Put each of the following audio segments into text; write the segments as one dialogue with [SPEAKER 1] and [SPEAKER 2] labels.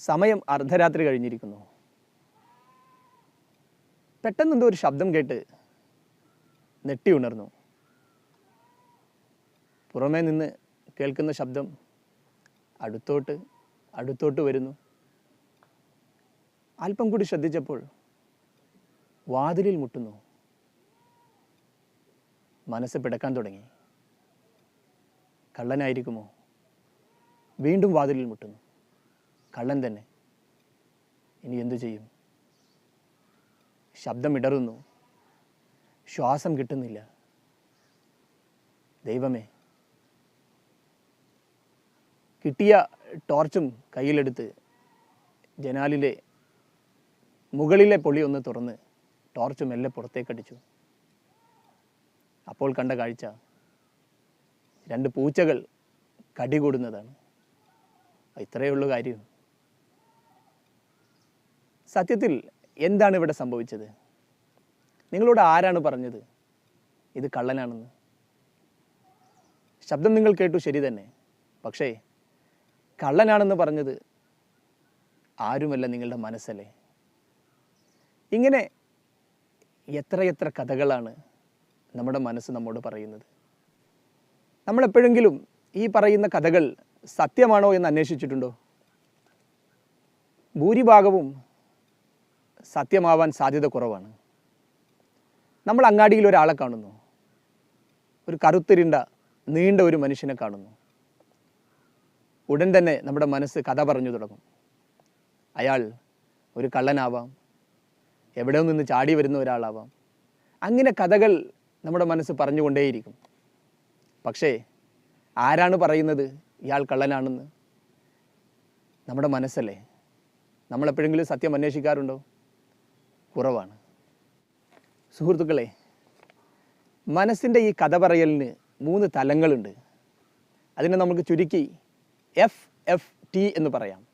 [SPEAKER 1] സമയം അർദ്ധരാത്രി കഴിഞ്ഞിരിക്കുന്നു. പെട്ടെന്നെന്തോ ഒരു ശബ്ദം കേട്ട് നെട്ടി ഉണർന്നു. പുറമേ നിന്ന് കേൾക്കുന്ന ശബ്ദം അടുത്തോട്ട് അടുത്തോട്ട് വരുന്നു. അല്പം കൂടി ശ്രദ്ധിച്ചപ്പോൾ വാതിലിൽ മുട്ടുന്നു. മനസ്സ് പിടക്കാൻ തുടങ്ങി. കള്ളനായിരിക്കുമോ? വീണ്ടും വാതിലിൽ മുട്ടുന്നു. കള്ളൻ തന്നെ. ഇനി എന്തു ചെയ്യും? ശബ്ദം ഇടറുന്നു. ശ്വാസം കിട്ടുന്നില്ല. ദൈവമേ. കിട്ടിയ ടോർച്ചും കയ്യിലെടുത്ത് ജനാലിലെ മുകളിലെ പൊളി ഒന്ന് തുറന്ന് ടോർച്ച് മെല്ലെ പുറത്തേക്കടിച്ചു. അപ്പോൾ കണ്ട കാഴ്ച രണ്ട് പൂച്ചകൾ കടികൂടുന്നതാണ് ഇത്രയേ ഉള്ളൂ കാര്യം. സത്യത്തിൽ എന്താണ് ഇവിടെ സംഭവിച്ചത്? നിങ്ങളോട് ആരാണ് പറഞ്ഞത്? ഇത് കള്ളനാണെന്ന്. ശബ്ദം നിങ്ങൾ കേട്ടു ശരി തന്നെ. പക്ഷേ കള്ളനാണെന്ന് പറഞ്ഞത് ആരുമല്ല നിങ്ങളുടെ മനസ്സല്ലേ? ഇങ്ങനെ എത്രയെത്ര കഥകളാണ് നമ്മുടെ മനസ്സ് നമ്മോട് പറയുന്നത്. നമ്മളെപ്പോഴെങ്കിലും ഈ പറയുന്ന കഥകൾ സത്യമാണോ എന്ന് അന്വേഷിച്ചിട്ടുണ്ടോ? ഭൂരിഭാഗവും സത്യമാവാൻ സാധ്യത കുറവാണ്. നമ്മൾ അങ്ങാടിയിൽ ഒരാളെ കാണുന്നു. ഒരു കറുത്തിരിണ്ട നീണ്ട ഒരു മനുഷ്യനെ കാണുന്നു. ഉടൻ തന്നെ നമ്മുടെ മനസ്സ് കഥ പറഞ്ഞു തുടങ്ങും. അയാൾ ഒരു കള്ളനാവാം. എവിടെ നിന്ന് ചാടി വരുന്ന ഒരാളാവാം. അങ്ങനെ കഥകൾ നമ്മുടെ മനസ്സ് പറഞ്ഞുകൊണ്ടേയിരിക്കും. പക്ഷേ ആരാണ് പറയുന്നത് ഇയാൾ കള്ളനാണെന്ന്? നമ്മുടെ മനസ്സല്ലേ? നമ്മളെപ്പോഴെങ്കിലും സത്യം അന്വേഷിക്കാറുണ്ടോ? കുറവാണ്. സുഹൃത്തുക്കളെ മനസ്സിന്റെ ഈ കഥ പറയലിന് മൂന്ന് തലങ്ങളുണ്ട്. അതിനെ നമുക്ക് ചുരുക്കി എഫ് എഫ് ടി എന്ന് പറയാം.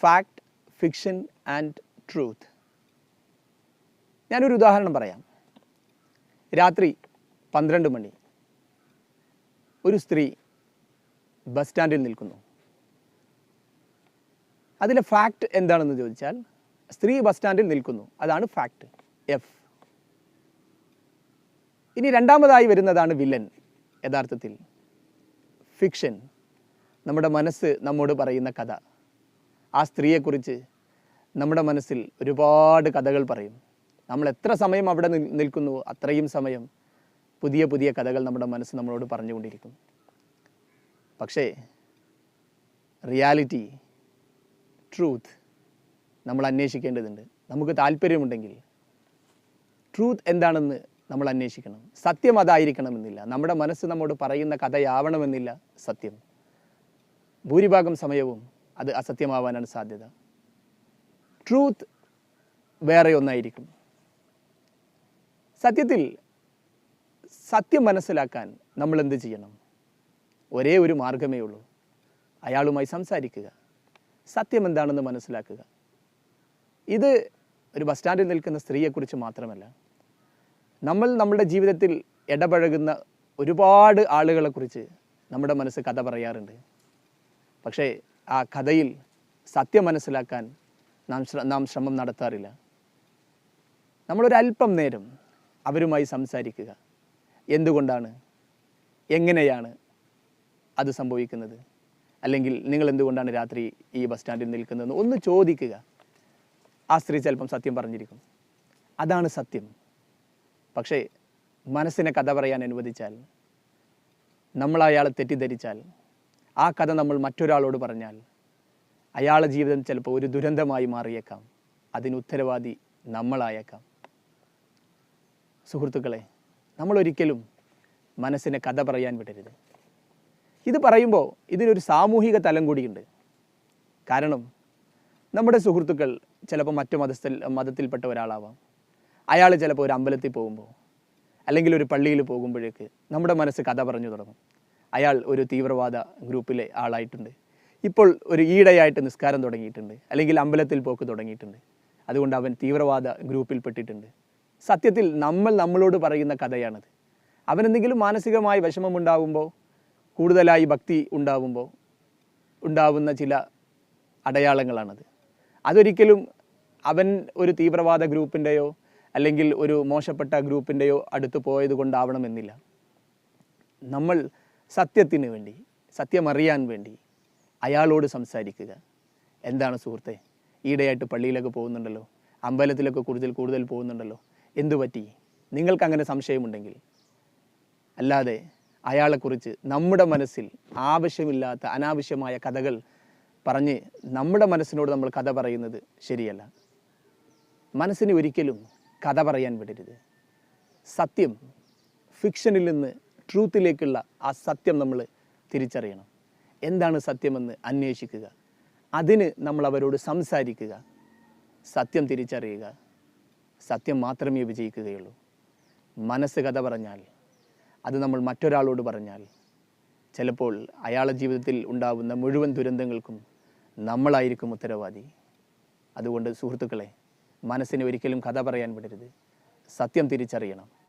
[SPEAKER 1] ഫാക്ട് ഫിക്ഷൻ ആൻഡ് ട്രൂത്ത് ഞാനൊരു ഉദാഹരണം പറയാം. രാത്രി പന്ത്രണ്ട് മണി. ഒരു സ്ത്രീ ബസ് സ്റ്റാൻഡിൽ നിൽക്കുന്നു. അതിലെ ഫാക്ട് എന്താണെന്ന് ചോദിച്ചാൽ സ്ത്രീ ബസ് സ്റ്റാൻഡിൽ നിൽക്കുന്നു. അതാണ് ഫാക്ട് എഫ് ഇനി രണ്ടാമതായി വരുന്നതാണ് വില്ലൻ യഥാർത്ഥത്തിൽ. ഫിക്ഷൻ നമ്മുടെ മനസ്സ് നമ്മോട് പറയുന്ന കഥ. ആ സ്ത്രീയെക്കുറിച്ച് നമ്മുടെ മനസ്സിൽ ഒരുപാട് കഥകൾ പറയും. നമ്മൾ എത്ര സമയം അവിടെ നിൽക്കുന്നു അത്രയും സമയം പുതിയ പുതിയ കഥകൾ നമ്മുടെ മനസ്സ് നമ്മളോട് പറഞ്ഞുകൊണ്ടിരിക്കും. പക്ഷേ റിയാലിറ്റി ട്രൂത്ത് നമ്മൾ അന്വേഷിക്കേണ്ടതുണ്ട്. നമുക്ക് താല്പര്യമുണ്ടെങ്കിൽ ട്രൂത്ത് എന്താണെന്ന് നമ്മൾ അന്വേഷിക്കണം. സത്യം അതായിരിക്കണമെന്നില്ല. നമ്മുടെ മനസ്സ് നമ്മോട് പറയുന്ന കഥയാവണമെന്നില്ല. സത്യം. ഭൂരിഭാഗം സമയവും അത് അസത്യമാവാനാണ് സാധ്യത. ട്രൂത്ത് വേറെ ഒന്നായിരിക്കും. സത്യത്തിൽ സത്യം മനസ്സിലാക്കാൻ നമ്മൾ എന്ത് ചെയ്യണം? ഒരേ ഒരു മാർഗമേ ഉള്ളൂ. അയാളുമായി സംസാരിക്കുക. സത്യം എന്താണെന്ന് മനസ്സിലാക്കുക. ഇത് ഒരു ബസ് സ്റ്റാൻഡിൽ നിൽക്കുന്ന സ്ത്രീയെക്കുറിച്ച് മാത്രമല്ല നമ്മൾ നമ്മുടെ ജീവിതത്തിൽ ഇടപഴകുന്ന ഒരുപാട് ആളുകളെക്കുറിച്ച് നമ്മുടെ മനസ്സ് കഥ പറയാറുണ്ട്. പക്ഷേ ആ കഥയിൽ സത്യം മനസ്സിലാക്കാൻ നാം നാം ശ്രമം നടത്താറില്ല. നമ്മളൊരല്പം നേരം അവരുമായി സംസാരിക്കുക. എന്തുകൊണ്ടാണ്? എങ്ങനെയാണ് അത് സംഭവിക്കുന്നത്? അല്ലെങ്കിൽ നിങ്ങൾ എന്തുകൊണ്ടാണ് രാത്രി ഈ ബസ് സ്റ്റാൻഡിൽ നിൽക്കുന്നതെന്ന് ഒന്ന് ചോദിക്കുക. ആ സ്ത്രീ ചിലപ്പം സത്യം പറഞ്ഞിരിക്കും. അതാണ് സത്യം. പക്ഷേ മനസ്സിനെ കഥ പറയാൻ അനുവദിച്ചാൽ നമ്മൾ അയാളെ തെറ്റിദ്ധരിച്ചാൽ ആ കഥ നമ്മൾ മറ്റൊരാളോട് പറഞ്ഞാൽ അയാളുടെ ജീവിതം ചിലപ്പോൾ ഒരു ദുരന്തമായി മാറിയേക്കാം. അതിന് ഉത്തരവാദി നമ്മളായേക്കാം. സുഹൃത്തുക്കളെ നമ്മളൊരിക്കലും മനസ്സിനെ കഥ പറയാൻ വിടരുത്. ഇത് പറയുമ്പോൾ ഇതിനൊരു സാമൂഹിക തലം കൂടിയുണ്ട്. കാരണം നമ്മുടെ സുഹൃത്തുക്കൾ ചിലപ്പോൾ മറ്റു മതസ്ഥ മതത്തിൽപ്പെട്ട ഒരാളാവാം. അയാൾ ചിലപ്പോൾ ഒരു അമ്പലത്തിൽ പോകുമ്പോൾ അല്ലെങ്കിൽ ഒരു പള്ളിയിൽ പോകുമ്പോഴേക്ക് നമ്മുടെ മനസ്സ് കഥ പറഞ്ഞു തുടങ്ങും. അയാൾ ഒരു തീവ്രവാദ ഗ്രൂപ്പിലെ ആളായിട്ടുണ്ട്. ഇപ്പോൾ ഒരു ഈടയായിട്ട് നിസ്കാരം തുടങ്ങിയിട്ടുണ്ട്. അല്ലെങ്കിൽ അമ്പലത്തിൽ പോക്ക് തുടങ്ങിയിട്ടുണ്ട്. അതുകൊണ്ട് അവൻ തീവ്രവാദ ഗ്രൂപ്പിൽ പെട്ടിട്ടുണ്ട്. സത്യത്തിൽ നമ്മൾ നമ്മളോട് പറയുന്ന കഥയാണത്. അവനെന്തെങ്കിലും മാനസികമായി വിഷമമുണ്ടാകുമ്പോൾ കൂടുതലായി ഭക്തി ഉണ്ടാവുമ്പോൾ ഉണ്ടാവുന്ന ചില അടയാളങ്ങളാണത്. അതൊരിക്കലും അവൻ ഒരു തീവ്രവാദ ഗ്രൂപ്പിന്റെയോ അല്ലെങ്കിൽ ഒരു മോശപ്പെട്ട ഗ്രൂപ്പിന്റെയോ അടുത്ത് പോയത് കൊണ്ടാവണമെന്നില്ല നമ്മൾ സത്യത്തിന് വേണ്ടി സത്യമറിയാൻ വേണ്ടി അയാളോട് സംസാരിക്കുക. എന്താണ് സുഹൃത്തെ? ഈയിടെയായിട്ട് പള്ളിയിലൊക്കെ പോകുന്നുണ്ടല്ലോ? അമ്പലത്തിലൊക്കെ കൂടുതൽ കൂടുതൽ പോകുന്നുണ്ടല്ലോ? എന്തു പറ്റി? നിങ്ങൾക്ക് അങ്ങനെ സംശയമുണ്ടെങ്കിൽ? അല്ലാതെ അയാളെക്കുറിച്ച് നമ്മുടെ മനസ്സിൽ ആവശ്യമില്ലാത്ത അനാവശ്യമായ കഥകൾ പറഞ്ഞ് നമ്മുടെ മനസ്സിനോട് നമ്മൾ കഥ പറയുന്നത് ശരിയല്ല. മനസ്സിന് ഒരിക്കലും കഥ പറയാൻ വിടരുത്. സത്യം ഫിക്ഷനിൽ നിന്ന് ട്രൂത്തിലേക്കുള്ള ആ സത്യം നമ്മൾ തിരിച്ചറിയണം. എന്താണ് സത്യമെന്ന് അന്വേഷിക്കുക. അതിന് നമ്മൾ അവരോട് സംസാരിക്കുക. സത്യം തിരിച്ചറിയുക. സത്യം മാത്രമേ വിജയിക്കുകയുള്ളൂ. മനസ്സ് കഥ പറഞ്ഞാൽ അത് നമ്മൾ മറ്റൊരാളോട് പറഞ്ഞാൽ ചിലപ്പോൾ അയാളുടെ ജീവിതത്തിൽ ഉണ്ടാകുന്ന മുഴുവൻ ദുരന്തങ്ങൾക്കും നമ്മളായിരിക്കും ഉത്തരവാദി. അതുകൊണ്ട് സുഹൃത്തുക്കളെ മനസ്സിന് ഒരിക്കലും കഥ പറയാൻ വിടരുത്. സത്യം തിരിച്ചറിയണം.